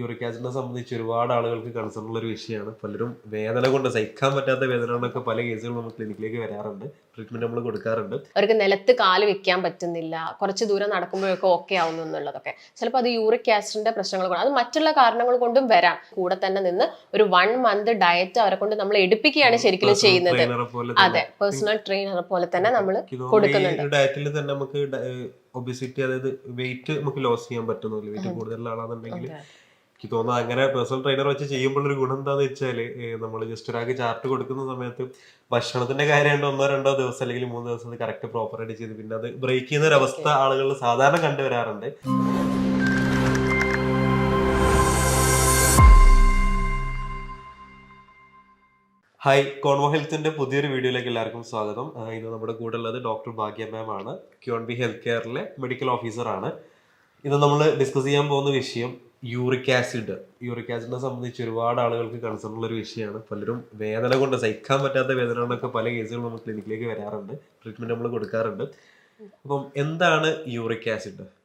Uric ആസിഡിനെ സംബന്ധിച്ച് ഒരുപാട് ആളുകൾക്ക് കൺസേൺ ഉള്ള ഒരു വിഷയമാണ്. പലരും വേദന കൊണ്ട് സഹിക്കാൻ പറ്റാത്ത വേദന കൊണ്ടൊക്കെ പല കേസുകളും നമ്മൾ ക്ലിനിക്കിലേക്ക് വരാറുണ്ട്. ട്രീറ്റ്മെന്റ് നമ്മൾ കൊടുക്കാറുണ്ട്. അവർക്ക് നിലത്ത് കാൽ വെക്കാൻ പറ്റുന്നില്ല. കുറച്ച് ദൂരം നടക്കുമ്പോഴൊക്കെ ഓക്കെ ആവുന്നു എന്നുള്ളതൊക്കെ. ചിലപ്പോൾ അത് യൂറിക് ആസിഡിന്റെ പ്രശ്നങ്ങൾ കൊണ്ട് അത് മറ്റുള്ള കാരണങ്ങൾ കൊണ്ടും വരാം. കൂടെ തന്നെ നിന്ന് ഒരു വൺ മന്ത് ഡയറ്റ് അവരെ കൊണ്ട് നമ്മൾ എടുപ്പിക്കുകയാണ് ശരിക്കും ചെയ്യുന്നത്. അതെ പേഴ്സണൽ ട്രെയിനർ പോലെ തന്നെ നമ്മൾ കൊടുക്കുന്നുണ്ട്. ഡയറ്റിൽ തന്നെ നമുക്ക് ഒബിസിറ്റി അതായത് വെയിറ്റ് നമുക്ക് ലോസ് ചെയ്യാൻ പറ്റുന്നില്ല വെയിറ്റ് കൂടുതലുള്ള ആളാണെന്നുണ്ടെങ്കിൽ എനിക്ക് തോന്നുന്നു അങ്ങനെ പേഴ്സണൽ ട്രെയിനർ വെച്ച് ചെയ്യുമ്പോൾ ഒരു ഗുണം എന്താണെന്ന് വെച്ചാൽ നമ്മൾ ജസ്റ്റ് ഒരാൾക്ക് ചാർട്ട് കൊടുക്കുന്ന സമയത്ത് ഭക്ഷണത്തിന്റെ കാര്യം ഒന്നോ രണ്ടോ ദിവസം അല്ലെങ്കിൽ മൂന്ന് ദിവസം കറക്റ്റ് പ്രോപ്പറായിട്ട് ചെയ്ത് പിന്നെ അത് ബ്രേക്ക് ചെയ്യുന്ന ഒരു അവസ്ഥ ആളുകൾ സാധാരണ കണ്ടുവരാറുണ്ട്. ഹായ് കോൺവോ ഹെൽത്തിന്റെ പുതിയൊരു വീഡിയോയിലേക്ക് എല്ലാവർക്കും സ്വാഗതം. ഇന്ന് നമ്മുടെ കൂടെ ഉള്ളത് ഡോക്ടർ ഭാഗ്യ മാം ആണ്. ക്യോൺ ബി ഹെൽത്ത് കെയറിലെ മെഡിക്കൽ ഓഫീസർ ആണ്. ഇന്ന് നമ്മൾ ഡിസ്കസ് ചെയ്യാൻ പോകുന്ന വിഷയം യൂറിക് ആസിഡ്. യൂറിക് ആസിഡിനെ സംബന്ധിച്ച് ഒരുപാട് ആളുകൾക്ക് കൺസേൺ ഉള്ള ഒരു വിഷയമാണ്. പലരും വേദന കൊണ്ട് സഹിക്കാൻ പറ്റാത്ത വേദന കൊണ്ടൊക്കെ പല കേസുകളും നമ്മൾ ക്ലിനിക്കിലേക്ക് വരാറുണ്ട്. ട്രീറ്റ്മെന്റ് നമ്മൾ കൊടുക്കാറുണ്ട്. അപ്പം എന്താണ് യൂറിക് ആസിഡ്?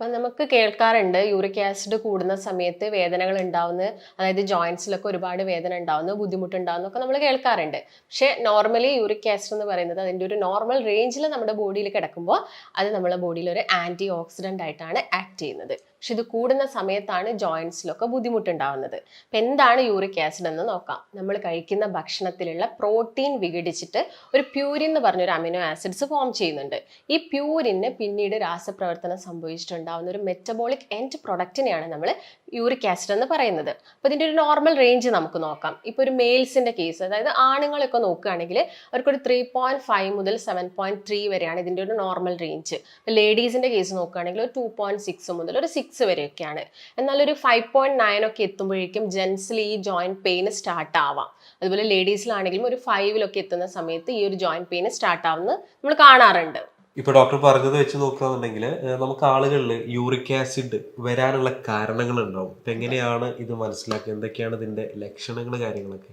അപ്പം നമുക്ക് കേൾക്കാറുണ്ട് യൂറിക് ആസിഡ് കൂടുന്ന സമയത്ത് വേദനകൾ ഉണ്ടാവുന്ന അതായത് ജോയിന്റ്സിലൊക്കെ ഒരുപാട് വേദന ഉണ്ടാവുന്നു ബുദ്ധിമുട്ടുണ്ടാവുന്നൊക്കെ നമ്മൾ കേൾക്കാറുണ്ട്. പക്ഷേ നോർമലി യൂറിക് ആസിഡ് എന്ന് പറയുന്നത് അതിന്റെ ഒരു നോർമൽ റേഞ്ചിൽ നമ്മുടെ ബോഡിയിൽ കിടക്കുമ്പോൾ അത് നമ്മുടെ ബോഡിയിൽ ഒരു ആന്റി ഓക്സിഡന്റ് ആയിട്ടാണ് ആക്ട് ചെയ്യുന്നത്. പക്ഷെ ഇത് കൂടുന്ന സമയത്താണ് ജോയിൻസിലൊക്കെ ബുദ്ധിമുട്ടുണ്ടാവുന്നത്. അപ്പം എന്താണ് യൂറിക് ആസിഡ് എന്ന് നോക്കാം. നമ്മൾ കഴിക്കുന്ന ഭക്ഷണത്തിലുള്ള പ്രോട്ടീൻ വിഘടിച്ചിട്ട് ഒരു പ്യൂരിൻ എന്ന് പറഞ്ഞൊരു അമിനോ ആസിഡ്സ് ഫോം ചെയ്യുന്നുണ്ട്. ഈ പ്യൂരിന് പിന്നീട് രാസപ്രവർത്തനം സംഭവിച്ചിട്ടുണ്ടാവുന്ന ഒരു മെറ്റബോളിക് എൻഡ് പ്രൊഡക്റ്റിനെയാണ് നമ്മൾ യൂറിക് ആസിഡ് എന്ന് പറയുന്നത്. അപ്പോൾ ഇതിന്റെ ഒരു നോർമൽ റേഞ്ച് നമുക്ക് നോക്കാം. ഇപ്പോൾ ഒരു മെയിൽസിന്റെ കേസ് അതായത് ആണുങ്ങളൊക്കെ നോക്കുകയാണെങ്കിൽ അവർക്കൊരു ത്രീ പോയിന്റ് ഫൈവ് മുതൽ സെവൻ പോയിന്റ് ത്രീ വരെയാണ് ഇതിന്റെ ഒരു നോർമൽ റേഞ്ച് ലേഡീസിന്റെ കേസ് നോക്കുകയാണെങ്കിൽ ഒരു ടു പോയിന്റ് സിക്സ് മുതൽ ഒരു സിക്സ് വരെയൊക്കെയാണ്. എന്നാൽ ഒരു ഫൈവ് പോയിന്റ് നയൻ ഒക്കെ എത്തുമ്പോഴേക്കും ജെൻസിൽ ഈ ജോയിന്റ് പെയിൻ സ്റ്റാർട്ട് ആവാം. അതുപോലെ ലേഡീസിലാണെങ്കിലും ഒരു ഫൈവിലൊക്കെ എത്തുന്ന സമയത്ത് ഈ ഒരു ജോയിന്റ് പെയിൻ സ്റ്റാർട്ട് ആവുന്നത് നമ്മൾ കാണാറുണ്ട്. ഇപ്പൊ ഡോക്ടർ പറഞ്ഞത് വെച്ച് നോക്കുകയാണെന്നുണ്ടെങ്കിൽ നമുക്ക് ആളുകളിൽ യൂറിക് ആസിഡ് വരാനുള്ള കാരണങ്ങൾ ഉണ്ടാവും എങ്ങനെയാണ് ഇത് മനസ്സിലാക്കുക? എന്തൊക്കെയാണ് ഇതിന്റെ ലക്ഷണങ്ങൾ കാര്യങ്ങളൊക്കെ?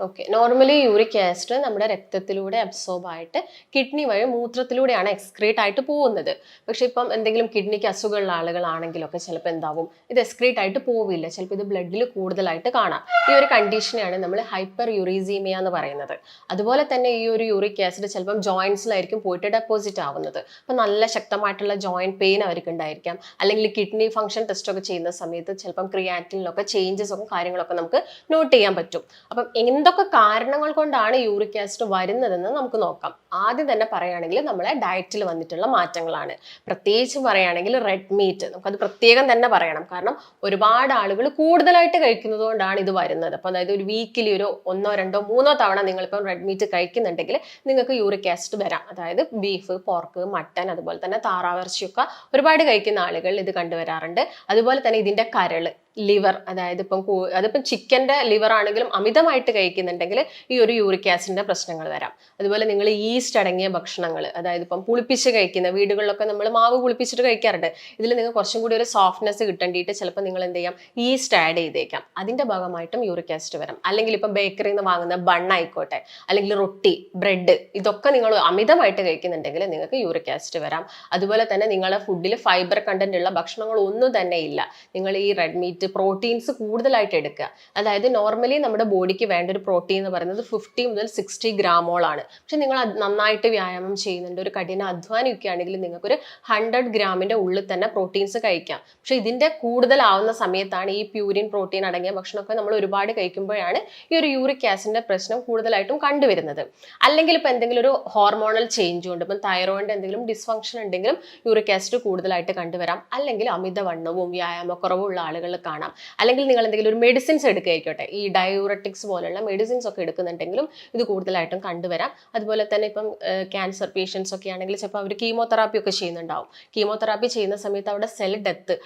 ഓക്കെ നോർമലി യൂറിക് ആസിഡ് നമ്മുടെ രക്തത്തിലൂടെ അബ്സോർബ് ആയിട്ട് കിഡ്നി വഴി മൂത്രത്തിലൂടെയാണ് എക്സ്ക്രീറ്റ് ആയിട്ട് പോകുന്നത്. പക്ഷേ ഇപ്പം എന്തെങ്കിലും കിഡ്നിക്ക് അസുഖമുള്ള ആളുകളാണെങ്കിലൊക്കെ ചിലപ്പോൾ എന്താവും? ഇത് എക്സ്ക്രീറ്റ് ആയിട്ട് പോവില്ല. ചിലപ്പോൾ ഇത് ബ്ലഡിൽ കൂടുതലായിട്ട് കാണാം. ഈ ഒരു കണ്ടീഷനെയാണ് നമ്മൾ ഹൈപ്പർ യൂറീസീമിയ എന്ന് പറയുന്നത്. അതുപോലെ തന്നെ ഈ ഒരു യൂറിക് ആസിഡ് ചിലപ്പം ജോയിൻസിലായിരിക്കും പോയിട്ട് ഡെപ്പോസിറ്റ് ആവുന്നത്. അപ്പം നല്ല ശക്തമായിട്ടുള്ള ജോയിന്റ് പെയിൻ അവർക്ക് ഉണ്ടായിരിക്കാം. അല്ലെങ്കിൽ കിഡ്നി ഫംഗ്ഷൻ ടെസ്റ്റ് ഒക്കെ ചെയ്യുന്ന സമയത്ത് ചിലപ്പം ക്രിയാറ്റിനിലൊക്കെ ചേഞ്ചസ് ഒക്കെ കാര്യങ്ങളൊക്കെ നമുക്ക് നോട്ട് ചെയ്യാൻ പറ്റും. അപ്പം എന്തൊക്കെ കാരണങ്ങൾ കൊണ്ടാണ് യൂറിക് ആസിഡ് വരുന്നതെന്ന് നമുക്ക് നോക്കാം. ആദ്യം തന്നെ പറയുകയാണെങ്കിൽ നമ്മളെ ഡയറ്റിൽ വന്നിട്ടുള്ള മാറ്റങ്ങളാണ്. പ്രത്യേകിച്ച് പറയുകയാണെങ്കിൽ റെഡ് മീറ്റ് നമുക്കത് പ്രത്യേകം തന്നെ പറയണം. കാരണം ഒരുപാട് ആളുകൾ കൂടുതലായിട്ട് കഴിക്കുന്നത് കൊണ്ടാണ് ഇത് വരുന്നത്. അപ്പോൾ അതായത് ഒരു വീക്കിലി ഒരു ഒന്നോ രണ്ടോ മൂന്നോ തവണ നിങ്ങളിപ്പം റെഡ് മീറ്റ് കഴിക്കുന്നുണ്ടെങ്കിൽ നിങ്ങൾക്ക് യൂറിക് ആസിഡ് വരാം. അതായത് ബീഫ് പോർക്ക് മട്ടൻ അതുപോലെ തന്നെ താറാവിറച്ചിയൊക്കെ ഒരുപാട് കഴിക്കുന്ന ആളുകൾ ഇത് കണ്ടുവരാറുണ്ട്. അതുപോലെ തന്നെ ഇതിന്റെ കരൾ ലിവർ അതായത് ഇപ്പം അതിപ്പം ചിക്കന്റെ ലിവർ ആണെങ്കിലും അമിതമായിട്ട് കഴിക്കുന്നുണ്ടെങ്കിൽ ഈ ഒരു യൂറിക് ആസിഡിന്റെ പ്രശ്നങ്ങൾ വരാം. അതുപോലെ നിങ്ങൾ ഈസ്റ്റ് അടങ്ങിയ ഭക്ഷണങ്ങൾ അതായത് ഇപ്പം പുളിപ്പിച്ച് കഴിക്കുന്ന വീടുകളിലൊക്കെ നമ്മൾ മാവ് പുളിപ്പിച്ചിട്ട് കഴിക്കാറുണ്ട്. ഇതിൽ നിങ്ങൾ കുറച്ചും കൂടി ഒരു സോഫ്റ്റ്നെസ് കിട്ടേണ്ടിയിട്ട് ചിലപ്പോൾ നിങ്ങൾ എന്ത് ചെയ്യാം? ഈസ്റ്റ് ആഡ് ചെയ്തേക്കാം. അതിന്റെ ഭാഗമായിട്ടും യൂറിക് ആസിഡ് വരാം അല്ലെങ്കിൽ ഇപ്പം ബേക്കറിയിൽ നിന്ന് വാങ്ങുന്ന ബണ്ണായിക്കോട്ടെ അല്ലെങ്കിൽ റൊട്ടി ബ്രെഡ് ഇതൊക്കെ നിങ്ങൾ അമിതമായിട്ട് കഴിക്കുന്നുണ്ടെങ്കിൽ നിങ്ങൾക്ക് യൂറിക് ആസിഡ് വരാം. അതുപോലെ തന്നെ നിങ്ങളെ ഫുഡിൽ ഫൈബർ കണ്ടന്റ് ഉള്ള ഭക്ഷണങ്ങൾ ഒന്നും തന്നെ ഇല്ല. നിങ്ങൾ ഈ റെഡ് മീറ്റ് പ്രോട്ടീൻസ് കൂടുതലായിട്ട് എടുക്കുക. അതായത് നോർമലി നമ്മുടെ ബോഡിക്ക് വേണ്ട ഒരു പ്രോട്ടീൻ എന്ന് പറയുന്നത് ഫിഫ്റ്റി മുതൽ സിക്സ്റ്റി ഗ്രാമോളാണ് പക്ഷെ നിങ്ങൾ നന്നായിട്ട് വ്യായാമം ചെയ്യുന്നുണ്ട്. ഒരു കഠിന അധ്വാനിയൊക്കെ ആണെങ്കിൽ നിങ്ങൾക്കൊരു ഹൺഡ്രഡ് ഗ്രാമിന്റെ ഉള്ളിൽ തന്നെ പ്രോട്ടീൻസ് കഴിക്കാം. പക്ഷേ ഇതിന്റെ കൂടുതലാവുന്ന സമയത്താണ് ഈ പ്യൂരിൻ പ്രോട്ടീൻ അടങ്ങിയ ഭക്ഷണമൊക്കെ നമ്മൾ ഒരുപാട് കഴിക്കുമ്പോഴാണ് ഈ ഒരു യൂറിക് ആസിഡിന്റെ പ്രശ്നം കൂടുതലായിട്ടും കണ്ടുവരുന്നത്. അല്ലെങ്കിൽ ഇപ്പോൾ എന്തെങ്കിലും ഒരു ഹോർമോണൽ ചേഞ്ച് കൊണ്ട് ഇപ്പം തൈറോയിഡ് എന്തെങ്കിലും ഡിസ്ഫങ്ഷൻ ഉണ്ടെങ്കിലും യൂറിക് ആസിഡ് കൂടുതലായിട്ട് കണ്ടുവരാം. അല്ലെങ്കിൽ അമിതവണ്ണവും വ്യായാമക്കുറവുള്ള ആളുകളിൽ കാണാം. അല്ലെങ്കിൽ നിങ്ങൾ എന്തെങ്കിലും ഒരു മെഡിസിൻസ് എടുക്കുകയായിക്കോട്ടെ. ഈ ഡയൂറട്ടിക്സ് പോലുള്ള മെഡിസിൻസ് ഒക്കെ എടുക്കുന്നുണ്ടെങ്കിലും ഇത് കൂടുതലായിട്ടും കണ്ടുവരാം. അതുപോലെ തന്നെ ഇപ്പം ക്യാൻസർ പേഷ്യൻസ് ഒക്കെ ആണെങ്കിൽ ചിലപ്പോൾ അവർ കീമോതെറാപ്പി ഒക്കെ ചെയ്യുന്നുണ്ടാവും. കീമോതെറാപ്പി ചെയ്യുന്ന സമയത്ത് അവിടെ സെൽ ഡെത്ത്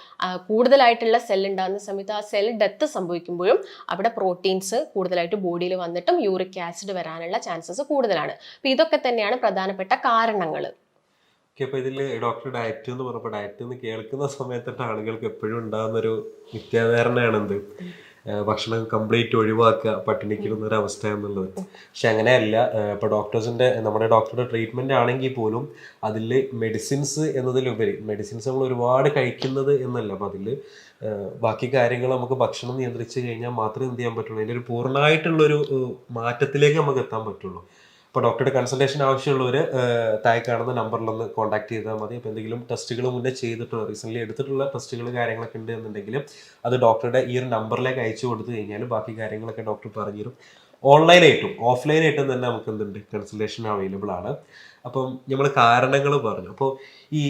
കൂടുതലായിട്ടുള്ള സെൽ ഉണ്ടാകുന്ന സമയത്ത് ആ സെൽ ഡെത്ത് സംഭവിക്കുമ്പോഴും അവിടെ പ്രോട്ടീൻസ് കൂടുതലായിട്ട് ബോഡിയിൽ വന്നിട്ടും യൂറിക് ആസിഡ് വരാനുള്ള ചാൻസസ് കൂടുതലാണ്. അപ്പോൾ ഇതൊക്കെ തന്നെയാണ് പ്രധാനപ്പെട്ട കാരണങ്ങൾ. ഡോക്ടർ ഡയറ്റ് എന്ന് പറഞ്ഞപ്പോൾ ഡയറ്റ് എന്ന് കേൾക്കുന്ന സമയത്തൊട്ട് ആളുകൾക്ക് എപ്പോഴും ഉണ്ടാകുന്ന ഒരു ഏഹ് ഭക്ഷണം കംപ്ലീറ്റ് ഒഴിവാക്കുക പട്ടിണിക്കിടുന്ന ഒരു അവസ്ഥ എന്നുള്ളത് പക്ഷെ അങ്ങനെയല്ല. ഇപ്പൊ ഡോക്ടേഴ്സിന്റെ നമ്മുടെ ഡോക്ടറുടെ ട്രീറ്റ്മെന്റ് ആണെങ്കിൽ പോലും അതിൽ മെഡിസിൻസ് എന്നതിലുപരി മെഡിസിൻസ് നമ്മൾ ഒരുപാട് കഴിക്കുന്നത് എന്നല്ല. അപ്പൊ അതിൽ ബാക്കി കാര്യങ്ങൾ നമുക്ക് ഭക്ഷണം നിയന്ത്രിച്ചു കഴിഞ്ഞാൽ മാത്രമേ എന്ത് ചെയ്യാൻ പറ്റുള്ളൂ? അതിന്റെ ഒരു പൂർണമായിട്ടുള്ളൊരു മാറ്റത്തിലേക്ക് നമുക്ക് എത്താൻ പറ്റുള്ളൂ. അപ്പോൾ ഡോക്ടറുടെ കൺസൾട്ടേഷൻ ആവശ്യമുള്ളവർ താഴെ കാണുന്ന നമ്പറിലൊന്ന് കോൺടാക്ട് ചെയ്താൽ മതി. അപ്പോൾ എന്തെങ്കിലും ടെസ്റ്റുകൾ മുന്നേ ചെയ്തിട്ടുള്ള റീസെന്റ്ലി എടുത്തിട്ടുള്ള ടെസ്റ്റുകൾ കാര്യങ്ങളൊക്കെ ഉണ്ട് എന്നുണ്ടെങ്കിൽ അത് ഡോക്ടറുടെ ഈ ഒരു നമ്പറിലേക്ക് അയച്ചു കൊടുത്തു കഴിഞ്ഞാൽ ബാക്കി കാര്യങ്ങളൊക്കെ ഡോക്ടർ പറഞ്ഞു തരും ഓൺലൈനായിട്ടും ഓഫ്ലൈനായിട്ടും തന്നെ നമുക്ക് എന്തുണ്ട്? കൺസൾട്ടേഷൻ അവൈലബിൾ ആണ്. അപ്പം നമ്മൾ കാരണങ്ങൾ പറഞ്ഞു. അപ്പോൾ ഈ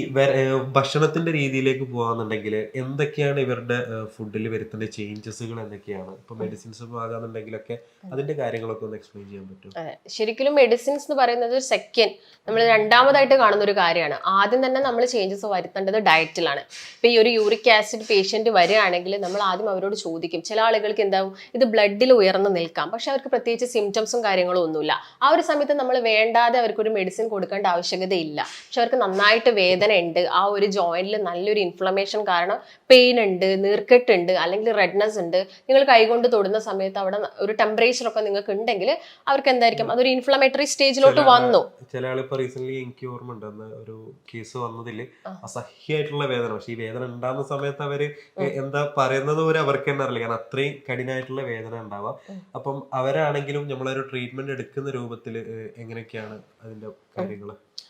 ഭക്ഷണത്തിന്റെ രീതിയിലേക്ക് പോകാന്നുണ്ടെങ്കിൽ എന്തൊക്കെയാണ് ഇവരുടെ ഫുഡിൽ വരുത്തേണ്ട ചേഞ്ചസുകൾ എന്തൊക്കെയാണ്? ഇപ്പൊ മെഡിസിൻസ് ആകാന്നുണ്ടെങ്കിലൊക്കെ അതിന്റെ കാര്യങ്ങളൊക്കെ ഒന്ന് എക്സ്പ്ലെയിൻ ചെയ്യാൻ പറ്റും ശരിക്കും മെഡിസിൻസ് എന്ന് പറയുന്നത് സെക്കൻഡ് നമ്മൾ രണ്ടാമതായിട്ട് കാണുന്ന ഒരു കാര്യമാണ്. ആദ്യം തന്നെ നമ്മൾ ചേഞ്ചസ് വരുത്തേണ്ടത് ഡയറ്റിലാണ് ഇപ്പൊ ഈ ഒരു യൂറിക് ആസിഡ് പേഷ്യന്റ് വരികയാണെങ്കിൽ നമ്മൾ ആദ്യം അവരോട് ചോദിക്കും. ചില ആളുകൾക്ക് എന്താവും? ഇത് ബ്ലഡിൽ ഉയർന്നു നിൽക്കാം. പക്ഷെ അവർക്ക് പ്രത്യേകിച്ച് സിംറ്റംസും കാര്യങ്ങളും ഒന്നുമില്ല. ആ ഒരു സമയത്ത് നമ്മൾ വേണ്ടാതെ അവർക്കൊരു മെഡിസിൻ മെഡിസിൻ കൊടുക്കേണ്ട ആവശ്യകതയില്ല. പക്ഷെ അവർക്ക് നന്നായിട്ട് വേദന ഉണ്ട്. ആ ഒരു ജോയിന്റിൽ നല്ലൊരു ഇൻഫ്ലമേഷൻ കാരണം പെയിൻ ഉണ്ട് നീർക്കെട്ടുണ്ട് അല്ലെങ്കിൽ റെഡ്നെസ് ഉണ്ട്. നിങ്ങൾ കൈകൊണ്ട് തൊടുന്ന സമയത്ത് അവിടെ ഒരു ടെമ്പറേച്ചർ ഒക്കെ നിങ്ങൾക്ക് ഉണ്ടെങ്കിൽ അവർക്ക് എന്തായിരിക്കും? അതൊരു ഇൻഫ്ലമേറ്ററി സ്റ്റേജിലോട്ട് വന്നു. ചില ആളിപ്പോ റീസെന്റ് എനിക്ക് ഓർമ്മ ഉണ്ട്. ഒരു കേസ് വന്നതിൽ അസഹ്യമായിട്ടുള്ള വേദന. പക്ഷെ ഈ വേദന ഉണ്ടാകുന്ന സമയത്ത് അവർ എന്താ പറയുന്നത് പോലും അവർക്ക് തന്നെ അറിയില്ല. കാരണം അത്രയും കഠിനമായിട്ടുള്ള വേദന ഉണ്ടാവാം. അപ്പം അവരാണെങ്കിലും നമ്മളൊരു ട്രീറ്റ്മെന്റ് എടുക്കുന്ന രൂപത്തിൽ എങ്ങനെയൊക്കെയാണ് അതിന്റെ കാര്യങ്ങൾ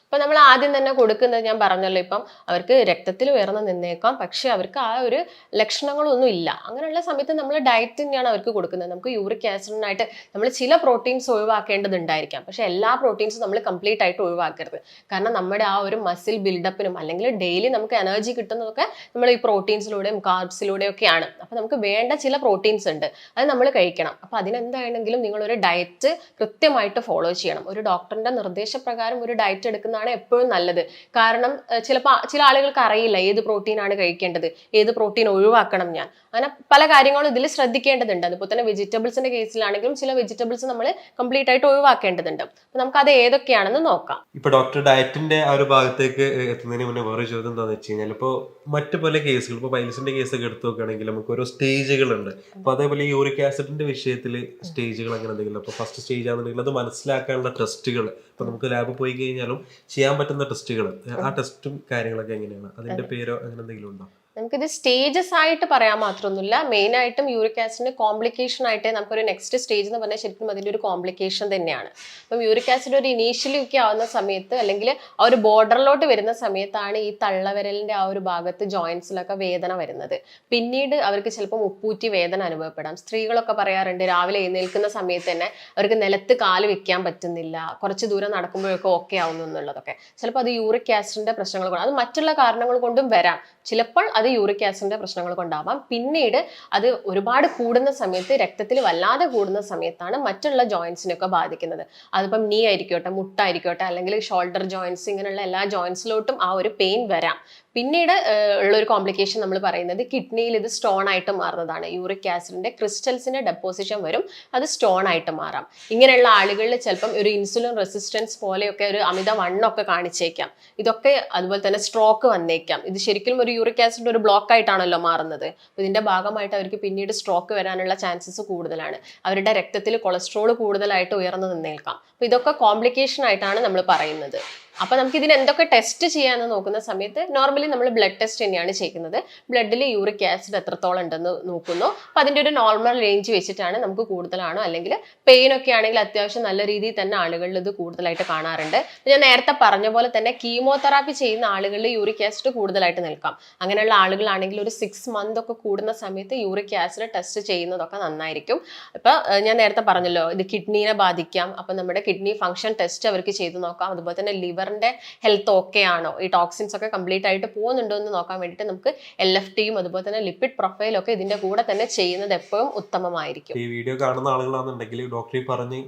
അപ്പൊ നമ്മൾ ആദ്യം തന്നെ കൊടുക്കുന്നത് ഞാൻ പറഞ്ഞല്ലോ ഇപ്പം അവർക്ക് രക്തത്തിൽ ഉയർന്നു നിന്നേക്കാം പക്ഷേ അവർക്ക് ആ ഒരു ലക്ഷണങ്ങളൊന്നും ഇല്ല. അങ്ങനെയുള്ള സമയത്ത് നമ്മൾ ഡയറ്റ് തന്നെയാണ് അവർക്ക് കൊടുക്കുന്നത്. നമുക്ക് യൂറിക് ആസിഡിനായിട്ട് നമ്മൾ ചില പ്രോട്ടീൻസ് ഒഴിവാക്കേണ്ടതുണ്ടായിരിക്കാം. പക്ഷേ എല്ലാ പ്രോട്ടീൻസും നമ്മൾ കംപ്ലീറ്റ് ആയിട്ട് ഒഴിവാക്കരുത്. കാരണം നമ്മുടെ ആ ഒരു മസിൽ ബിൽഡപ്പിനും അല്ലെങ്കിൽ ഡെയിലി നമുക്ക് എനർജി കിട്ടുന്നതൊക്കെ നമ്മൾ ഈ പ്രോട്ടീൻസിലൂടെയും കാർബ്സിലൂടെയും ഒക്കെയാണ് അപ്പൊ നമുക്ക് വേണ്ട ചില പ്രോട്ടീൻസ് ഉണ്ട്. അത് നമ്മൾ കഴിക്കണം. അപ്പൊ അതിനെന്താണെങ്കിലും നിങ്ങളൊരു ഡയറ്റ് കൃത്യമായിട്ട് ഫോളോ ചെയ്യണം. ഒരു ഡോക്ടറിന്റെ നിർദ്ദേശപ്രകാരം ഒരു ഡയറ്റ് എടുക്കുന്നതാണ് എപ്പോഴും നല്ലത്. കാരണം ചിലപ്പോൾ ചില ആളുകൾക്ക് അറിയില്ല ഏത് പ്രോട്ടീനാണ് കഴിക്കേണ്ടത് ഏത് പ്രോട്ടീൻ ഒഴിവാക്കണം ഞാൻ. അങ്ങനെ പല കാര്യങ്ങളും ഇതിൽ ശ്രദ്ധിക്കേണ്ടതുണ്ട്. അതുപോലെ തന്നെ വെജിറ്റബിൾസിന്റെ കേസിലാണെങ്കിലും ചില വെജിറ്റബിൾസ് നമ്മൾ കംപ്ലീറ്റ് ആയിട്ട് ഒഴിവാക്കേണ്ടതുണ്ട്. അപ്പൊ നമുക്ക് അത് ഏതൊക്കെയാണെന്ന് നോക്കാം. ഇപ്പൊ ഡോക്ടർ ഡയറ്റിന്റെ ആ ഒരു ഭാഗത്തേക്ക് എത്തുന്നതിന് മുന്നേ വേറെ ചോദ്യം എന്താണെന്ന് വെച്ച് കഴിഞ്ഞാൽ ഇപ്പോൾ മറ്റു പല കേസുകൾ ഇപ്പോൾ പൈലസിന്റെ കേസൊക്കെ എടുത്തു നോക്കുകയാണെങ്കിൽ നമുക്ക് ഓരോ സ്റ്റേജുകളുണ്ട്. അപ്പൊ അതേപോലെ യൂറിക് ആസിഡിന്റെ വിഷയത്തിൽ സ്റ്റേജുകൾ അങ്ങനെ എന്തെങ്കിലും അപ്പോൾ ഫസ്റ്റ് സ്റ്റേജ് ആണെന്നുണ്ടെങ്കിൽ അത് മനസ്സിലാക്കാനുള്ള ടെസ്റ്റുകൾ ഇപ്പൊ നമുക്ക് ലാബ് പോയി കഴിഞ്ഞാലും ചെയ്യാൻ പറ്റുന്ന ടെസ്റ്റുകൾ ആ ടെസ്റ്റും കാര്യങ്ങളൊക്കെ എങ്ങനെയാണ്? അതിന്റെ പേരോ അങ്ങനെ എന്തെങ്കിലും ഉണ്ടോ? നമുക്കിത് സ്റ്റേജസ് ആയിട്ട് പറയാൻ മാത്രമൊന്നുമില്ല. മെയിൻ ആയിട്ടും യൂറിക് ആസിഡിന്റെ കോംപ്ലിക്കേഷൻ ആയിട്ട് നമുക്കൊരു നെക്സ്റ്റ് സ്റ്റേജ് എന്ന് പറഞ്ഞാൽ ശരിക്കും അതിന്റെ ഒരു കോംപ്ലിക്കേഷൻ തന്നെയാണ്. അപ്പം യൂറിക് ആസിഡ് ഒരു ഇനീഷ്യലി ഒക്കെ ആവുന്ന സമയത്ത് അല്ലെങ്കിൽ ആ ഒരു ബോർഡറിലോട്ട് വരുന്ന സമയത്താണ് ഈ തള്ളവിരലിന്റെ ആ ഒരു ഭാഗത്ത് ജോയിൻസിലൊക്കെ വേദന വരുന്നത്. പിന്നീട് അവർക്ക് ചിലപ്പോൾ ഉപ്പൂറ്റി വേദന അനുഭവപ്പെടാം. സ്ത്രീകളൊക്കെ പറയാറുണ്ട് രാവിലെ എഴുന്നേൽക്കുന്ന സമയത്ത് തന്നെ അവർക്ക് നിലത്ത് കാൽ വെക്കാൻ പറ്റുന്നില്ല. കുറച്ച് ദൂരം നടക്കുമ്പോഴൊക്കെ ഓക്കെ ആവുന്നു എന്നുള്ളതൊക്കെ. ചിലപ്പോൾ അത് യൂറിക് ആസിഡിന്റെ പ്രശ്നങ്ങൾ കൊണ്ട് അത് മറ്റുള്ള കാരണങ്ങൾ കൊണ്ടും വരാം. ചിലപ്പോൾ അത് യൂറിക് ആസിഡിന്റെ പ്രശ്നങ്ങൾ കൊണ്ടാവാം. പിന്നീട് അത് ഒരുപാട് കൂടുന്ന സമയത്ത് രക്തത്തിൽ വല്ലാതെ കൂടുന്ന സമയത്താണ് മറ്റുള്ള ജോയിൻസിനൊക്കെ ബാധിക്കുന്നത്. അതിപ്പം നീ ആയിരിക്കോട്ടെ മുട്ടായിരിക്കോട്ടെ അല്ലെങ്കിൽ ഷോൾഡർ ജോയിൻസ് ഇങ്ങനെയുള്ള എല്ലാ ജോയിൻസിലോട്ടും ആ ഒരു പെയിൻ വരാം. പിന്നീട് ഉള്ള ഒരു കോംപ്ലിക്കേഷൻ നമ്മൾ പറയുന്നത് കിഡ്നിയിൽ ഇത് സ്റ്റോൺ ആയിട്ട് മാറുന്നതാണ്. യൂറിക് ആസിഡിന്റെ ക്രിസ്റ്റൽസിന്റെ ഡെപ്പോസിഷൻ വരും അത് സ്റ്റോൺ ആയിട്ട് മാറാം. ഇങ്ങനെയുള്ള ആളുകളിൽ ചിലപ്പം ഒരു ഇൻസുലിൻ റെസിസ്റ്റൻസ് പോലെയൊക്കെ ഒരു അമിത വണ്ണൊക്കെ കാണിച്ചേക്കാം. ഇതൊക്കെ അതുപോലെ തന്നെ സ്ട്രോക്ക് വന്നേക്കാം. ഇത് ശരിക്കും ഒരു യൂറിക് ആസിഡിന്റെ ഒരു ബ്ലോക്ക് ആയിട്ടാണല്ലോ മാറുന്നത്. ഇതിന്റെ ഭാഗമായിട്ട് അവർക്ക് പിന്നീട് സ്ട്രോക്ക് വരാനുള്ള ചാൻസസ് കൂടുതലാണ്. അവരുടെ രക്തത്തിൽ കൊളസ്ട്രോൾ കൂടുതലായിട്ട് ഉയർന്നു നിന്നേൽക്കാം. അപ്പൊ ഇതൊക്കെ കോംപ്ലിക്കേഷൻ ആയിട്ടാണ് നമ്മൾ പറയുന്നത്. അപ്പൊ നമുക്ക് ഇതിന് എന്തൊക്കെ ടെസ്റ്റ് ചെയ്യാന്ന് നോക്കുന്ന സമയത്ത് നോർമലി നമ്മൾ ബ്ലഡ് ടെസ്റ്റ് തന്നെയാണ് ചെയ്യുന്നത്. ബ്ലഡിൽ യൂറിക് ആസിഡ് എത്രത്തോളം ഉണ്ടെന്ന് നോക്കുന്നു. അപ്പൊ അതിന്റെ ഒരു നോർമൽ റേഞ്ച് വെച്ചിട്ടാണ് നമുക്ക് കൂടുതലാണോ അല്ലെങ്കിൽ പെയിൻ ഒക്കെ ആണെങ്കിൽ അത്യാവശ്യം നല്ല രീതിയിൽ തന്നെ ആളുകളിൽ ഇത് കൂടുതലായിട്ട് കാണാറുണ്ട്. ഞാൻ നേരത്തെ പറഞ്ഞ പോലെ തന്നെ കീമോതെറാപ്പി ചെയ്യുന്ന ആളുകളിൽ യൂറിക് ആസിഡ് കൂടുതലായിട്ട് നിൽക്കാം. അങ്ങനെയുള്ള ആളുകളാണെങ്കിൽ ഒരു സിക്സ് മന്ത് ഒക്കെ കൂടുന്ന സമയത്ത് യൂറിക് ആസിഡ് ടെസ്റ്റ് ചെയ്യുന്നതൊക്കെ നന്നായിരിക്കും. ഇപ്പൊ ഞാൻ നേരത്തെ പറഞ്ഞല്ലോ ഇത് കിഡ്നീനെ ബാധിക്കാം. അപ്പൊ നമ്മുടെ കിഡ്നി ഫംഗ്ഷൻ ടെസ്റ്റ് അവർക്ക് ചെയ്തു നോക്കാം. അതുപോലെ തന്നെ ലിവറിന്റെ ഹെൽത്ത് ഓക്കെ ആണോ? ഈ ടോക്സിൻസ് ഒക്കെ കംപ്ലീറ്റ് ആയിട്ട് പോകുന്നുണ്ടോ എന്ന് നോക്കാൻ വേണ്ടിയിട്ട് നമുക്ക് എൽ എഫ് ടിയും അതുപോലെ തന്നെ ലിപ്പിഡ് പ്രൊഫൈലും ഒക്കെ ഇതിന്റെ കൂടെ തന്നെ ചെയ്യുന്നത് എപ്പോഴും ഉത്തമമായിരിക്കും. ഈ വീഡിയോ കാണുന്ന ആളുകളാണെന്നുണ്ടെങ്കിൽ ഡോക്ടറെ പറഞ്ഞ്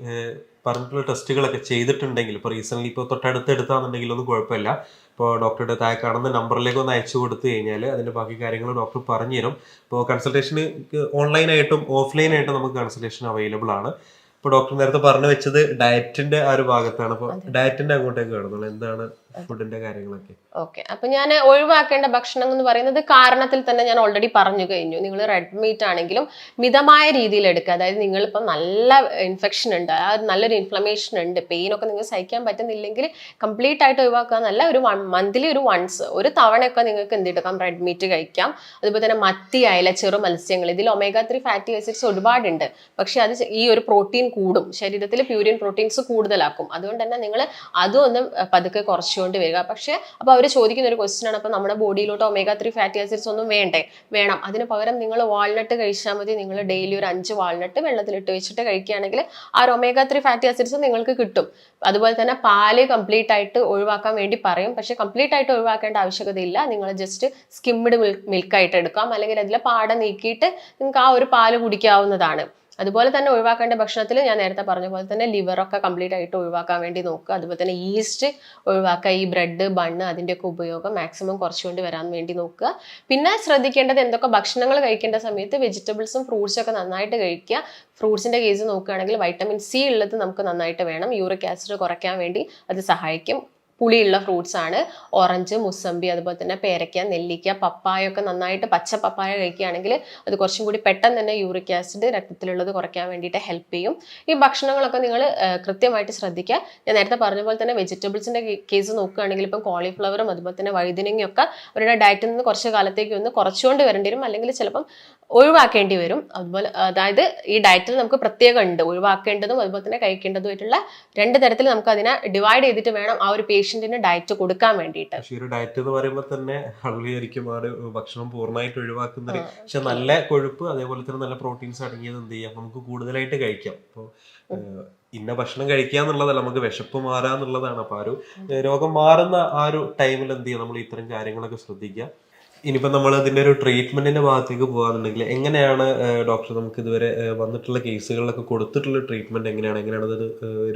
പറഞ്ഞിട്ടുള്ള ടെസ്റ്റുകളൊക്കെ ചെയ്തിട്ടുണ്ടെങ്കിൽ ഇപ്പോൾ റീസെന്റ് ഇപ്പോൾ തൊട്ടടുത്ത് എടുത്താണെന്നുണ്ടെങ്കിൽ ഒന്നും കുഴപ്പമില്ല. ഇപ്പോൾ ഡോക്ടറുടെ താഴെ കാണുന്ന നമ്പറിലേക്ക് ഒന്ന് അയച്ചു കൊടുത്തു കഴിഞ്ഞാൽ അതിന്റെ ബാക്കി കാര്യങ്ങൾ ഡോക്ടർ പറഞ്ഞു തരും ഇപ്പോൾ കൺസൾട്ടേഷന് ഓൺലൈനായിട്ടും ഓഫ്ലൈനായിട്ടും നമുക്ക് കൺസൾട്ടേഷൻ അവൈലബിൾ ആണ്. ഇപ്പോൾ ഡോക്ടർ നേരത്തെ പറഞ്ഞു വെച്ചത് ഡയറ്റിന്റെ ആ ഒരു ഭാഗത്താണ്. അപ്പൊ ഡയറ്റിന്റെ അങ്ങോട്ടേക്ക് കാണുന്നുള്ളൂ എന്താണ് ഫുഡിന്റെ കാര്യങ്ങളൊക്കെ. ഓക്കെ അപ്പൊ ഞാൻ ഒഴിവാക്കേണ്ട ഭക്ഷണം എന്ന് പറയുന്നത് കാരണത്തിൽ തന്നെ ഞാൻ ഓൾറെഡി പറഞ്ഞു കഴിഞ്ഞു. നിങ്ങൾ റെഡ് മീറ്റ് ആണെങ്കിലും മിതമായ രീതിയിൽ എടുക്കുക. അതായത് നിങ്ങളിപ്പോൾ നല്ല ഇൻഫെക്ഷൻ ഉണ്ട്. ആ നല്ലൊരു ഇൻഫ്ലമേഷൻ ഉണ്ട്. പെയിൻ ഒക്കെ നിങ്ങൾക്ക് സഹിക്കാൻ പറ്റുന്നില്ലെങ്കിൽ കംപ്ലീറ്റ് ആയിട്ട് ഒഴിവാക്കുക എന്നല്ല ഒരു വൺ മന്ത്ലി ഒരു വൺസ് ഒരു തവണയൊക്കെ നിങ്ങൾക്ക് എന്തെടുക്കാം റെഡ് മീറ്റ് കഴിക്കാം. അതുപോലെ തന്നെ മത്തി അയല ചെറു മത്സ്യങ്ങൾ. ഇതിൽ ഒമേഗ ത്രീ ഫാറ്റി ആസിഡ്സ് ഒരുപാടുണ്ട്. പക്ഷേ അത് ഈ ഒരു പ്രോട്ടീൻ കൂടും. ശരീരത്തിൽ പ്യൂരിൻ പ്രോട്ടീൻസ് കൂടുതലാക്കും. അതുകൊണ്ട് തന്നെ നിങ്ങൾ അതും ഒന്ന് പതുക്കെ കുറച്ചുകൊണ്ട് വരിക. പക്ഷേ അപ്പോൾ അവർ ചോദിക്കുന്ന ഒരു ക്വസ്റ്റ്യൻ ആണ്. അപ്പോൾ നമ്മുടെ ബോഡിയിലോട്ട് ഒമേഗ ത്രീ ഫാറ്റി ആസിഡ്സ് ഒന്നും വേണ്ടേ? വേണം. അതിന് പകരം നിങ്ങൾ വാൾനട്ട് കഴിച്ചാൽ മതി. നിങ്ങൾ ഡെയിലി ഒരു അഞ്ച് വാൾനട്ട് വെള്ളത്തിലിട്ട് വെച്ചിട്ട് കഴിക്കുകയാണെങ്കിൽ ആ ഒമേഗ ത്രീ ഫാറ്റി ആസിഡ്സ് നിങ്ങൾക്ക് കിട്ടും. അതുപോലെ തന്നെ പാൽ കംപ്ലീറ്റ് ആയിട്ട് ഒഴിവാക്കാൻ വേണ്ടി പറയും. പക്ഷേ കംപ്ലീറ്റ് ആയിട്ട് ഒഴിവാക്കേണ്ട ആവശ്യകതയില്ല. നിങ്ങൾ ജസ്റ്റ് സ്കിംഡ് മിൽക്ക് ആയിട്ട് എടുക്കാം. അല്ലെങ്കിൽ അതിലെ പാട നീക്കിയിട്ട് നിങ്ങൾക്ക് ആ ഒരു പാൽ കുടിക്കാവുന്നതാണ്. അതുപോലെ തന്നെ ഒഴിവാക്കേണ്ട ഭക്ഷണത്തിൽ ഞാൻ നേരത്തെ പറഞ്ഞ പോലെ തന്നെ ലിവറൊക്കെ കംപ്ലീറ്റ് ആയിട്ട് ഒഴിവാക്കാൻ വേണ്ടി നോക്കുക. അതുപോലെ തന്നെ ഈസ്റ്റ് ഒഴിവാക്കുക. ഈ ബ്രെഡ് ബണ്ണ് അതിന്റെയൊക്കെ ഉപയോഗം മാക്സിമം കുറച്ചുകൊണ്ട് വരാൻ വേണ്ടി നോക്കുക. പിന്നെ ശ്രദ്ധിക്കേണ്ടത് എന്തൊക്കെ ഭക്ഷണങ്ങൾ കഴിക്കേണ്ട സമയത്ത് വെജിറ്റബിൾസും ഫ്രൂട്ട്സും ഒക്കെ നന്നായിട്ട് കഴിക്കുക. ഫ്രൂട്ട്സിന്റെ കേസ് നോക്കുകയാണെങ്കിൽ വൈറ്റമിൻ സി ഉള്ളത് നമുക്ക് നന്നായിട്ട് വേണം. യൂറിക് ആസിഡ് കുറയ്ക്കാൻ വേണ്ടി അത് സഹായിക്കും. പുളിയുള്ള ഫ്രൂട്ട്സ് ആണ്. ഓറഞ്ച് മുസമ്പി അതുപോലെ തന്നെ പേരയ്ക്ക നെല്ലിക്ക പപ്പായ ഒക്കെ നന്നായിട്ട് പച്ച പപ്പായ കഴിക്കുകയാണെങ്കിൽ അത് കുറച്ചും കൂടി പെട്ടെന്ന് തന്നെ യൂറിക് ആസിഡ് രക്തത്തിലുള്ളത് കുറയ്ക്കാൻ വേണ്ടിയിട്ട് ഹെൽപ്പ് ചെയ്യും. ഈ ഭക്ഷണങ്ങളൊക്കെ നിങ്ങൾ കൃത്യമായിട്ട് ശ്രദ്ധിക്കുക. ഞാൻ നേരത്തെ പറഞ്ഞ പോലെ തന്നെ വെജിറ്റബിൾസിന്റെ കേസ് നോക്കുകയാണെങ്കിൽ ഇപ്പം കോളിഫ്ലവറും അതുപോലെ തന്നെ വഴുതിനങ്ങയും ഒക്കെ അവരുടെ ഡയറ്റിൽ നിന്ന് കുറച്ച് കാലത്തേക്ക് ഒന്ന് കുറച്ചുകൊണ്ട് വരേണ്ടി വരും. അല്ലെങ്കിൽ ചിലപ്പം ഒഴിവാക്കേണ്ടി വരും. അതുപോലെ അതായത് ഈ ഡയറ്റിൽ നമുക്ക് പ്രത്യേകം ഉണ്ട് ഒഴിവാക്കേണ്ടതും അതുപോലെ തന്നെ കഴിക്കേണ്ടതുമായിട്ടുള്ള രണ്ട് തരത്തിൽ നമുക്ക് അതിനെ ഡിവൈഡ് ചെയ്തിട്ട് വേണം ആ ഒരു പേഷ്യന്റിന് ഡയറ്റ് കൊടുക്കാൻ വേണ്ടിയിട്ട്. ഒരു ഡയറ്റ് എന്ന് പറയുമ്പോൾ തന്നെ ആളുകളായിരിക്കും ആ ഒരു ഭക്ഷണം പൂർണമായിട്ട് ഒഴിവാക്കുന്നത്. പക്ഷെ നല്ല കൊഴുപ്പ് അതേപോലെ തന്നെ നല്ല പ്രോട്ടീൻസ് അടങ്ങിയത് എന്ത് ചെയ്യാം? നമുക്ക് കൂടുതലായിട്ട് കഴിക്കാം. അപ്പോൾ ഇന്ന ഭക്ഷണം കഴിക്കുക എന്നുള്ളതല്ല നമുക്ക് വിശപ്പ് മാറാന്നുള്ളതാണ് അപ്പൊ ആ ഒരു രോഗം മാറുന്ന ആ ഒരു ടൈമിൽ എന്ത് ചെയ്യാം? നമ്മൾ ഇത്തരം കാര്യങ്ങളൊക്കെ ശ്രദ്ധിക്കുക. ഇനിയിപ്പോ നമ്മൾ അതിന്റെ ഒരു ട്രീറ്റ്മെന്റിന്റെ ഭാഗത്തേക്ക് പോകാന്നുണ്ടെങ്കിൽ എങ്ങനെയാണ് ഡോക്ടർ നമുക്ക് ഇതുവരെ വന്നിട്ടുള്ള കേസുകളിലൊക്കെ കൊടുത്തിട്ടുള്ള ട്രീറ്റ്മെന്റ് എങ്ങനെയാണ്? എങ്ങനെയാണ് അത്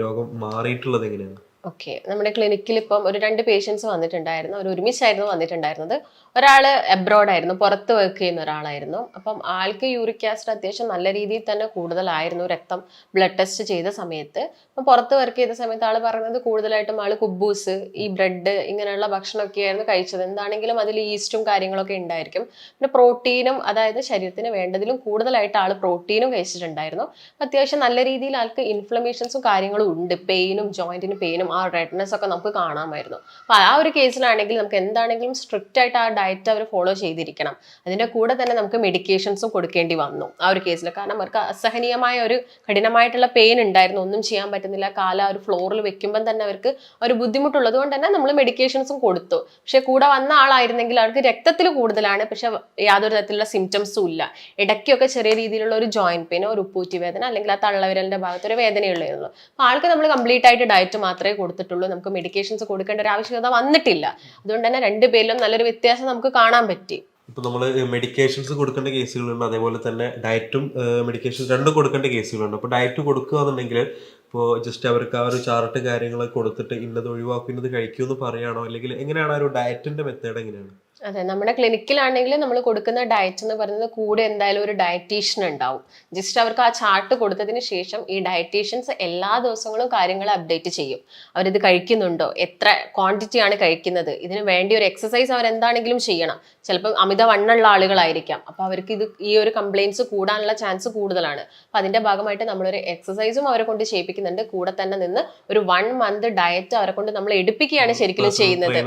രോഗം മാറിയിട്ടുള്ളത് എങ്ങനെയാണ്? ഓക്കെ നമ്മുടെ ക്ലിനിക്കിൽ ഇപ്പം ഒരു രണ്ട് പേഷ്യൻസ് വന്നിട്ടുണ്ടായിരുന്നു. അവർ ഒരുമിച്ചായിരുന്നു വന്നിട്ടുണ്ടായിരുന്നത്. ഒരാൾ എബ്രോഡായിരുന്നു പുറത്ത് വർക്ക് ചെയ്യുന്ന ഒരാളായിരുന്നു. അപ്പം ആൾക്ക് യൂറിക് ആസിഡ് അത്യാവശ്യം നല്ല രീതിയിൽ തന്നെ കൂടുതലായിരുന്നു രക്തം ബ്ലഡ് ടെസ്റ്റ് ചെയ്ത സമയത്ത്. അപ്പം പുറത്ത് വർക്ക് ചെയ്ത സമയത്ത് ആൾ പറയുന്നത് കൂടുതലായിട്ടും ആൾ കുബൂസ് ഈ ബ്രെഡ് ഇങ്ങനെയുള്ള ഭക്ഷണമൊക്കെ ആയിരുന്നു കഴിച്ചത്. എന്താണെങ്കിലും അതിൽ ഈസ്റ്റും കാര്യങ്ങളൊക്കെ ഉണ്ടായിരിക്കും. പിന്നെ പ്രോട്ടീനും അതായത് ശരീരത്തിന് വേണ്ടതിലും കൂടുതലായിട്ട് ആൾ പ്രോട്ടീനും കഴിച്ചിട്ടുണ്ടായിരുന്നു. അത്യാവശ്യം നല്ല രീതിയിൽ ആൾക്ക് ഇൻഫ്ലമേഷൻസും കാര്യങ്ങളും ഉണ്ട്. പെയിനും ജോയിന്റിന് പെയിനും ആ റെഡ്നെസ് ഒക്കെ നമുക്ക് കാണാമായിരുന്നു. അപ്പോൾ ആ ഒരു കേസിലാണെങ്കിൽ നമുക്ക് എന്താണെങ്കിലും സ്ട്രിക്റ്റ് ആയിട്ട് ആ ഡയറ്റ് അവർ ഫോളോ ചെയ്തിരിക്കണം. അതിന്റെ കൂടെ തന്നെ നമുക്ക് മെഡിക്കേഷൻസും കൊടുക്കേണ്ടി വന്നു ആ ഒരു കേസിൽ കാരണം അവർക്ക് അസഹനീയമായ ഒരു കഠിനമായിട്ടുള്ള പെയിൻ ഉണ്ടായിരുന്നു. ഒന്നും ചെയ്യാൻ പറ്റുന്നില്ല. കാല ഒരു ഫ്ലോറിൽ വെക്കുമ്പം തന്നെ അവർക്ക് ഒരു ബുദ്ധിമുട്ടുള്ളത് കൊണ്ട് തന്നെ നമ്മൾ മെഡിക്കേഷൻസും കൊടുത്തു. പക്ഷെ കൂടെ വന്ന ആളായിരുന്നെങ്കിൽ അവർക്ക് രക്തത്തിൽ കൂടുതലാണ്. പക്ഷെ യാതൊരു തരത്തിലുള്ള സിംറ്റംസും ഇല്ല. ഇടയ്ക്കൊക്കെ ചെറിയ രീതിയിലുള്ള ഒരു ജോയിന്റ് പെയിനോ ഒരു ഉപ്പൂറ്റി വേദന അല്ലെങ്കിൽ ആ തള്ളവിരലിന്റെ ഭാഗത്ത് ഒരു വേദനയുള്ളൂ അപ്പൊ ആൾക്ക് നമ്മൾ കംപ്ലീറ്റ് ആയിട്ട് ഡയറ്റ് മാത്രമേ കൊടുത്തിട്ടുള്ളൂ. നമുക്ക് മെഡിക്കേഷൻസ് കൊടുക്കേണ്ട ഒരു ആവശ്യകത വന്നിട്ടില്ല. അതുകൊണ്ട് തന്നെ രണ്ടുപേരിലും നല്ലൊരു വ്യത്യാസം നമുക്ക് കാണാൻ പറ്റി. ഇപ്പൊ നമ്മൾ മെഡിക്കേഷൻസ് കൊടുക്കേണ്ട കേസുകളുണ്ട്. അതേപോലെ തന്നെ ഡയറ്റും മെഡിക്കേഷൻസ് രണ്ടും കൊടുക്കേണ്ട കേസുകളുണ്ട്. അപ്പോൾ ഡയറ്റ് കൊടുക്കുക എന്നുണ്ടെങ്കിൽ ഇപ്പോൾ ജസ്റ്റ് അവർക്ക് ആ ഒരു ചാർട്ട് കാര്യങ്ങളൊക്കെ കൊടുത്തിട്ട് ഇന്നത് ഒഴിവാക്കുന്നത് കഴിക്കുമെന്ന് പറയുകയാണോ? അല്ലെങ്കിൽ എങ്ങനെയാണ് ആ ഒരു ഡയറ്റിന്റെ മെത്തേഡ് എങ്ങനെയാണ്? അതെ നമ്മുടെ ക്ലിനിക്കിലാണെങ്കിൽ നമ്മൾ കൊടുക്കുന്ന ഡയറ്റ് എന്ന് പറയുന്നത് കൂടെ എന്തായാലും ഒരു ഡയറ്റീഷ്യൻ ഉണ്ടാവും. ജസ്റ്റ് അവർക്ക് ആ ചാർട്ട് കൊടുത്തതിന് ശേഷം ഈ ഡയറ്റീഷ്യൻസ് എല്ലാ ദിവസങ്ങളും കാര്യങ്ങൾ അപ്ഡേറ്റ് ചെയ്യും. അവരിത് കഴിക്കുന്നുണ്ടോ? എത്ര ക്വാണ്ടിറ്റിയാണ് കഴിക്കുന്നത്? ഇതിന് വേണ്ടി ഒരു എക്സസൈസ് അവർ എന്താണെങ്കിലും ചെയ്യണം. ചിലപ്പോൾ അമിത വണ്ണുള്ള ആളുകളായിരിക്കാം. അപ്പോൾ അവർക്ക് ഇത് ഈ ഒരു കംപ്ലയിൻസ് കൂടാനുള്ള ചാൻസ് കൂടുതലാണ്. അപ്പൊ അതിന്റെ ഭാഗമായിട്ട് നമ്മളൊരു എക്സസൈസും അവരെ കൊണ്ട് ചെയ്യിപ്പിക്കുന്നുണ്ട്. കൂടെ തന്നെ നിന്ന് ഒരു വൺ മന്ത് ഡയറ്റ് അവരെ കൊണ്ട് നമ്മൾ എടുപ്പിക്കുകയാണ് ശരിക്കും ചെയ്യുന്നത്.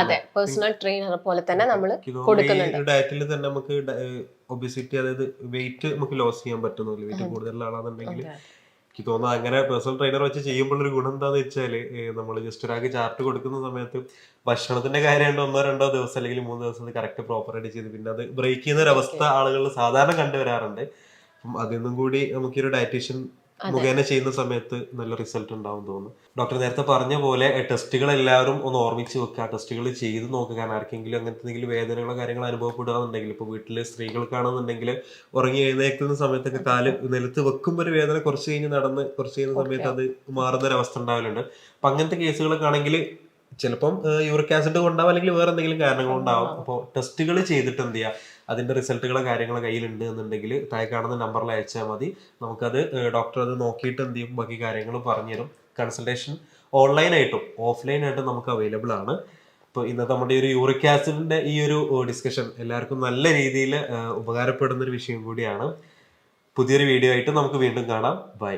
അതെ പേഴ്സണൽ ട്രെയിനർ പോലെ തന്നെ നമ്മൾ കൊടുക്കുന്നുണ്ട്. ഡയറ്റിൽ തന്നെ നമുക്ക് ഒബിസിറ്റി അതായത് വെയിറ്റ് നമുക്ക് ലോസ് ചെയ്യാൻ പറ്റുന്നില്ല വെയിറ്റ് കൂടുതലുള്ള ആളാണെന്നുണ്ടെങ്കിൽ എനിക്ക് തോന്നുന്നു അങ്ങനെ പേഴ്സണൽ ട്രെയിനർ വെച്ച് ചെയ്യുമ്പോൾ ഒരു ഗുണം എന്താന്ന് വെച്ചാൽ നമ്മൾ ജസ്റ്റ് ഒരാൾക്ക് ചാർട്ട് കൊടുക്കുന്ന സമയത്ത് ഭക്ഷണത്തിന്റെ കാര്യമായിട്ട് ഒന്നോ രണ്ടോ ദിവസം അല്ലെങ്കിൽ മൂന്ന് ദിവസം കറക്റ്റ് പ്രോപ്പർ ആയിട്ട് ചെയ്ത് പിന്നെ അത് ബ്രേക്ക് ചെയ്യുന്ന ഒരു അവസ്ഥ ആളുകൾ സാധാരണ കണ്ടുവരാറുണ്ട്. അപ്പം നിന്നും കൂടി നമുക്ക് ഒരു ഡയറ്റീഷ്യൻ മുഖേന ചെയ്യുന്ന സമയത്ത് നല്ല റിസൾട്ട് ഉണ്ടാവും തോന്നുന്നു. ഡോക്ടർ നേരത്തെ പറഞ്ഞ പോലെ ടെസ്റ്റുകൾ എല്ലാവരും ഒന്ന് ഓർമ്മിച്ച് വെക്കുക. ടെസ്റ്റുകൾ ചെയ്ത് നോക്കുക. കാരണം ആർക്കെങ്കിലും അങ്ങനത്തെ എന്തെങ്കിലും വേദനകളോ കാര്യങ്ങളോ അനുഭവപ്പെടുകയാണെന്നുണ്ടെങ്കിൽ ഇപ്പോൾ വീട്ടിൽ സ്ത്രീകൾക്കാണെന്നുണ്ടെങ്കിൽ ഉറങ്ങി എഴുന്നേൽക്കുന്ന സമയത്തൊക്കെ കാൽ നിലത്ത് വെക്കുമ്പോൾ ഒരു വേദന കുറച്ച് കഴിഞ്ഞ് നടന്ന് കുറച്ച് കഴിഞ്ഞ സമയത്ത് അത് മാറുന്ന ഒരു അവസ്ഥ ഉണ്ടാവലുണ്ട്. അപ്പം അങ്ങനത്തെ കേസുകളൊക്കെ ആണെങ്കിൽ ചിലപ്പം യൂറിക് ആസിഡ് കൊണ്ടാവും അല്ലെങ്കിൽ വേറെ എന്തെങ്കിലും കാരണങ്ങൾ ഉണ്ടാവും. അപ്പോൾ ടെസ്റ്റുകൾ ചെയ്തിട്ട് എന്ത് ചെയ്യുക? അതിന്റെ റിസൾട്ടുകളോ കാര്യങ്ങളോ കയ്യിലുണ്ട് എന്നുണ്ടെങ്കിൽ താഴെ കാണുന്ന നമ്പറിൽ അയച്ചാൽ മതി. നമുക്കത് ഡോക്ടർ അത് നോക്കിയിട്ട് എന്ത് ചെയ്യും? ബാക്കി കാര്യങ്ങൾ പറഞ്ഞുതരും. കൺസൾട്ടേഷൻ ഓൺലൈനായിട്ടും ഓഫ്ലൈനായിട്ടും നമുക്ക് അവൈലബിൾ ആണ്. ഇപ്പോൾ ഇന്നത്തെ നമ്മുടെ ഈ ഒരു യൂറിക് ആസിഡിന്റെ ഈ ഒരു ഡിസ്കഷൻ എല്ലാവർക്കും നല്ല രീതിയിൽ ഉപകാരപ്പെടുന്ന ഒരു വിഷയം കൂടിയാണ്. പുതിയൊരു വീഡിയോ ആയിട്ട് നമുക്ക് വീണ്ടും കാണാം. ബൈ